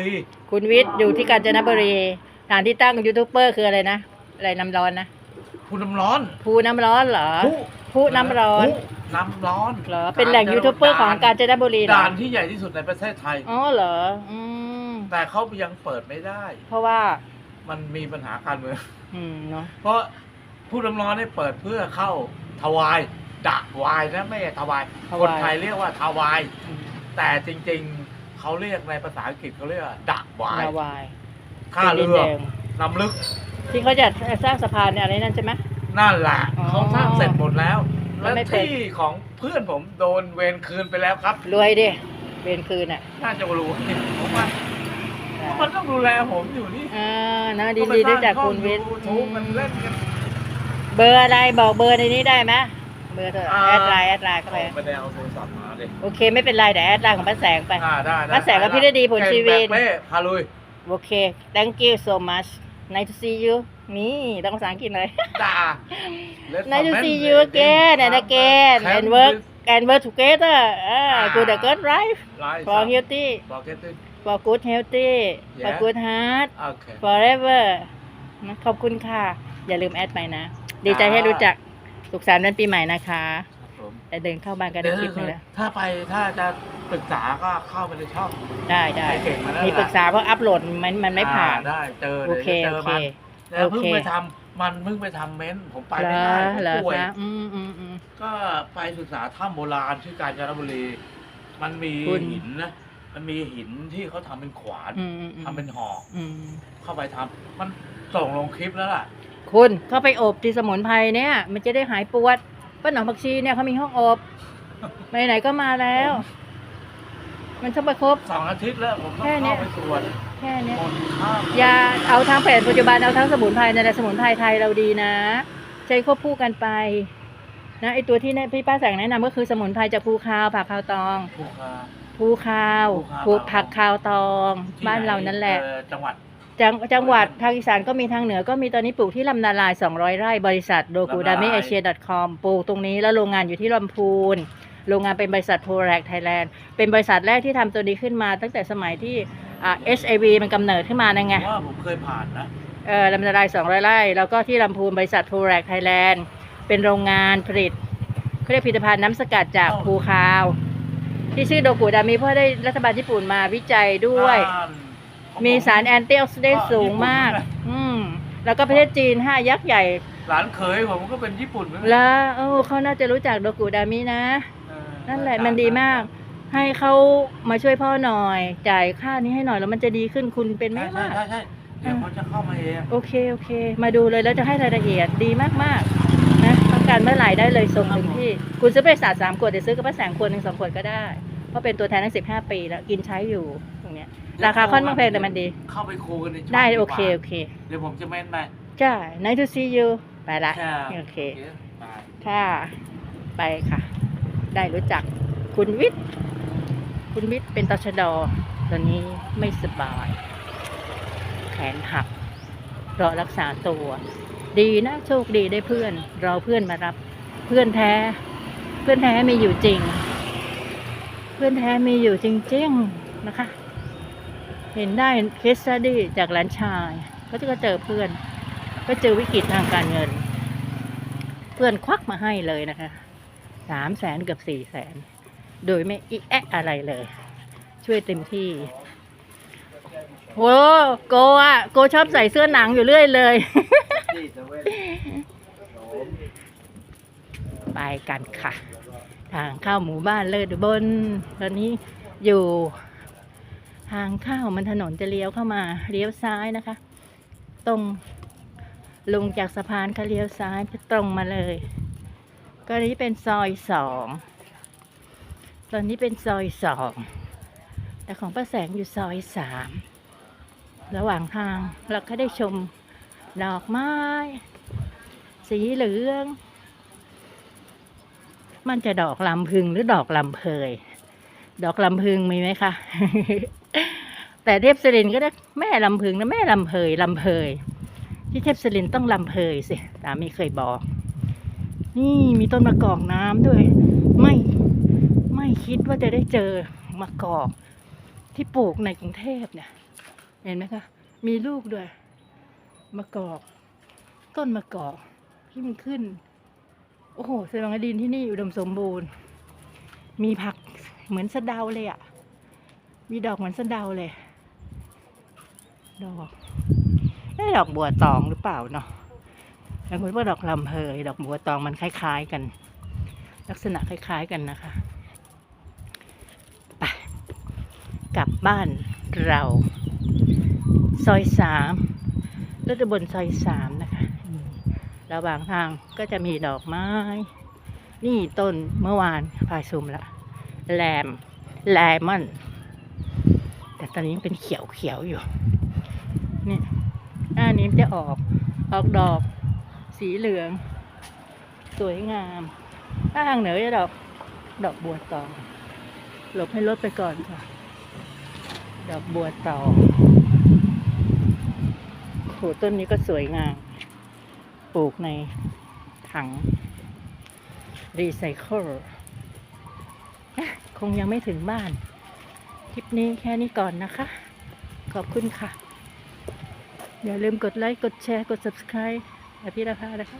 รีคุณวิทย์อยู่ที่กาญจนบุรีสถานที่ตั้งยูทูบเบอร์คืออะไรนะ อะไรน้ำร้อนนะภูน้ำร้อนภูน้ำร้อนเหรอภูภูน้ำร้อนภูน้ำร้อนเหรอเป็นแหล่งยูทูบเบอร์ของกาญจนบุรีเหรอด่านที่ใหญ่ที่สุดในประเทศไทย อ๋อเหรออืมแต่เขายังเปิดไม่ได้ เพราะว่ามันมีปัญหาการเมืองอืมเนาะเพราะผู้น้ำร้อนเนี่ยเปิดเพื่อเข้าถวายดักวายนะไม่ใช่ถวายคนไทยเรียกว่าถวายอืมแต่จริง ๆ เขาเรียกในภาษาอังกฤษเขาเรียกว่าดักวายนาวายท่าเรือเป็นดินแดงลำลึก ที่เขาจะสร้างสะพานเนี่ยอะไรนั่นใช่ไหม นั่นแหละอ๋อเขาสร้างเสร็จหมดแล้ว แล้และวไม่เป็น ที่ของเพื่อนผมโดนเวรคืนไปแล้วครับ รวยดิเวรคืนอะน่าจะรู้ผมว่าเพราะมันต้องดูแลผมอยู่นี่อ่านะดีดีๆด้วยจากคุณวิทย์ทูบมันเล่นกัน เบอร์อะไรบอกเบอร์ในนี้ได้ไหมเบอร์เถอะอ่า แอดไลน์แอดไลน์เข้าไปไม่ได้เอาโทรศัพท์มา ดิโอเคไม่เป็นไรแต่แอดไลน์ของป้าแสงไป อ่าได้ได้ป้าแสงกับพี่ฤดีผลชีวิต เก่งแบบเป้พาลุย โอเค thank you so much nice to see you นี่ต้องภาษาอังกฤษเลย ด่า Let's nice to comment see you again and again and work and work together อ่าอ่า good a good life Live for up. healthy Marketing for good healthy for Yeah. good heart โอเค forever นะขอบคุณค่ะ อย่าลืมแอดไปนะ ดีใจให้รู้จัก สุขสันต์วันปีใหม่นะคะครับผม แต่เดินเข้าบ้านกันเดี๋ยวคลิปหนึงแล้วถ้าไปถ้าจะปรึกษาก็เข้าไปในช่องได้ได้ให้เก่งมาแล้วมีปรึกษาเพราะอัพโหลดมันมันไม่ผ่าน อ่ได้เจอโอเดี๋ยวเคจะเจโออเค มันแล้วเพิ่งโอเค ไปทำมันเพิ่งไปทำเม้นท์ผมไปเหรไม่อได้ผมเหรอป่วย คะอืมอืมอืม ก็ไปศึกษาถ้ำโบราณที่กาญจนบุรี มันมีคุณ หินนะ มันมีหินที่เขาทำเป็นขวานอืมอืมอืมทำเป็นหอกอืมเข้าไปทำมันส่งลงคลิปแล้วล่ะ คุณเข้าไปอบที่สมุนไพรเนี่ย มันจะได้หายปวด ป้าหนองผักชีเนี่ยเขามีห้องอบไปไหนก็มาแล้ว มันต้องไปครบ สองอาทิตย์แล้วผมต้องแค่เนี้เข้าย ไปตรวจแค่เนี้ยหมดข้ามอย่าเอาทั้งแผนปัจจุบันเอาทั้งสมุนไพรในนแหละสมุนไพรไทยเราดีนะ ใช้ควบคู่กันไปนะไอตัวที่แนะพี่ป้าแสงแนะนำก็คือสมุนไพรจากภูคาวผักคาวตอง ภูคา ภูคาวภูคาวภูผักคาวตอง ที่บ้านเรานั่นแหละ เอ่อจังหวัด จังจังหวัดทางอีสานก็มีทางเหนือก็มีตอนนี้ปลูกที่ลำนาลาย 200 ไร่บริษัทโดกูดามิเอเชีย .com ปลูกตรงนี้แล้วโรงงานอยู่ที่ลำพูน โรงงานเป็นบริษัทโพแรกไทยแลนด์เป็นบริษัทแรกที่ทำตัวนี้ขึ้นมา ตั้งแต่สมัยที่อ่า SAV มันกำเนิดขึ้นมานั่นไงว่าผมเคยผ่านนะเออลำนาลาย 200 ไร่ แล้วก็ที่ลำพูนบริษัทโพแรกไทยแลนด์เป็นโรงงานผลิตเขาเรียกผลิตภัณฑ์น้ำสกัดจากภูคาว ที่ชื่อโดกูดามิเพราะได้รัฐบาลญี่ปุ่นมาวิจัยด้วยบ้านของ มีผสารแอนตี้ออกซิเดนต์สูงมาก อืมแล้วก็ประเทศจีนห้ายักษ์ใหญ่หลานเขยผมก็เป็นญี่ปุ่นเหมือนกัแล้วเออเขาน่าจะรู้จักโดกุดามินะ เออนั่นแหละมันดีมาก ให้เขามาช่วยพ่อหน่อย จ่ายค่านี้ให้หน่อยแล้วมันจะดีขึ้นคุณเป็นไหมใช่ใช่มากใช่ใช่เดี๋ยวเขาจะเข้ามาเองโอเค โอเค มาดูเลยแล้วจะให้รายละเอียดดีมากๆนะต้องการเมื่อไหร่ได้เลยส่งถึงที่ คุณซื้อไปศาสตร์สามขวดเดี๋ยวซื้อกับป้าแสงขวดหนึ่งสองขวดก็ได้ เพราะเป็นตัวแทนตั้งสิบห้าปีแล้วกินใช้อยู่ตรงเนี้ย ราคาค่อนข้างแพงแต่มันดี เข้าไปคูกันในช่งได้กว่าโอเคโอเค เดี๋ยวผมจะเม้นไปจ้า nice to see you ไปละใช่โอเคไปค่ะไปค่ะ ได้รู้จักคุณวิทย์คุณวิทย์เป็นตชดตอนนี้ไม่สบาย แขนหักรอรักษาตัว ดีนะโชคดีได้เพื่อน รอเพื่อนมารับ เพื่อนแท้ เพื่อนแท้มีอยู่จริง เพื่อนแท้มีอยู่จริงๆนะคะ เห็นได้เคสสดี้จากหลานชาย ก็จะก็เจอเพื่อน ก็เจอวิกฤตทางการเงิน เพื่อนควักมาให้เลยนะคะสามแสนเกับสี่แสน โดยไม่อีแอะอะไรเลย ช่วยเต็มที่โอ้โกอะ โกชอบใส่เสื้อหนังอยู่เรื่อยเลย ไปกันค่ะ ทางเข้าหมู่บ้านเลิศอุบน ตอนนี้อยู่ ทางเข้ามันถนนจะเลี้ยวเข้ามาเลี้ยวซ้ายนะคะ ตรงลงจากสะพานก็เลี้ยวซ้ายตรงมาเลย ก็นี้เป็นซอยสองตอนนี้เป็นซอยสองแต่ของป้าแสงอยู่ซอยสามระหว่างทางเราก็ได้ชมดอกไม้ สีเหลือง มันจะดอกลำพึงหรือดอกลำเพย ดอกลำพึงมีไหมคะแต่เทพศิรินก็ได้แม่ลำพึงนะแม่ลำเพยลำเพยที่เทพศิรินต้องลำเพยสิสามีเคยบอก นี่มีต้นมะกอกน้ำด้วย ไม่ไม่คิดว่าจะได้เจอมะกอกที่ปลูกในกรุงเทพเนี่ย เห็นไหมคะ มีลูกด้วยมะกอก ต้นมะกอกที่มันขึ้น โอ้โหแสดงว่าดินที่นี่อุดมสมบูรณ์ มีผัก เหมือนสะเดาเลยอะ่ะ มีดอกเหมือนสะเดาเลย ดอกได้ดอกบัวตองหรือเปล่าเนาะบางคนว่าดอกลำเพยดอกบัวตองมันคล้าย ๆ กัน ลักษณะคล้าย ๆ กันนะคะ ไป กลับบ้านเรา ซอยสามรถบนซอยสามนะคะระหว่างทางก็จะมีดอกไม้ นี่ต้นเมื่อวานพายซุมละ แลมแลมอน แต่ตอนนี้เป็นเขียวเขียวๆอยู่ นี่หน้านี้จะออก ออกดอก สีเหลือง สวยงามถ้าทางเหนือจะดอก ดอกบัวตองหลบให้รถไปก่อนค่ะ ดอกบัวตองโหต้นนี้ก็สวยงาม ปลูกในถังรีไซเคิล คงยังไม่ถึงบ้าน คลิปนี้แค่นี้ก่อนนะคะ ขอบคุณค่ะ อย่าลืมกดไลค์ กดแชร์ กด subscribe อภิรภานะคะ